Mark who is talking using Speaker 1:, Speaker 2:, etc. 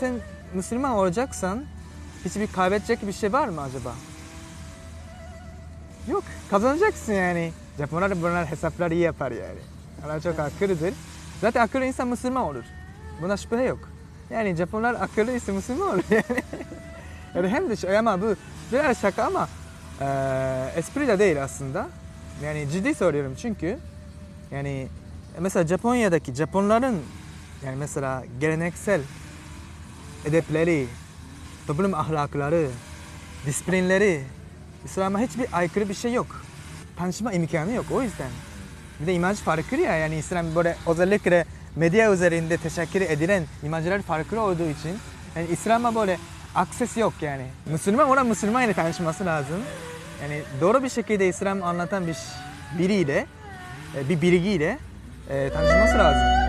Speaker 1: sen Müslüman olacaksan hiçbir kaybedecek bir şey var mı acaba? Yok. Kazanacaksın yani. Japonlar bunlar hesapları iyi yapar yani. Onlar çok akıllıdır. Zaten akıllı insan Müslüman olur. Buna şüphe yok. Yani Japonlar akıllıysa Müslüman olur yani. yani hem de şey- ama bu biraz şaka ama eee espri de değil aslında. Yani ciddi söylüyorum çünkü yani mesela Japonya'daki Japonların yani mesela geleneksel edepleri, toplum ahlakları, disiplinleri İslam'a hiçbir aykırı bir şey yok. Tanışma imkanı yok o yüzden. Bir de imaj farklı ya yani İslam böyle özellikle medya üzerinde teşekkür edilen imajlar farklı olduğu için yani İslam'a böyle akses yok yani. Müslüman olan Müslüman ile tanışması lazım. Yani doğru bir şekilde İslam anlatan bir biriyle, e, bir bilgiyle e, tanışması lazım.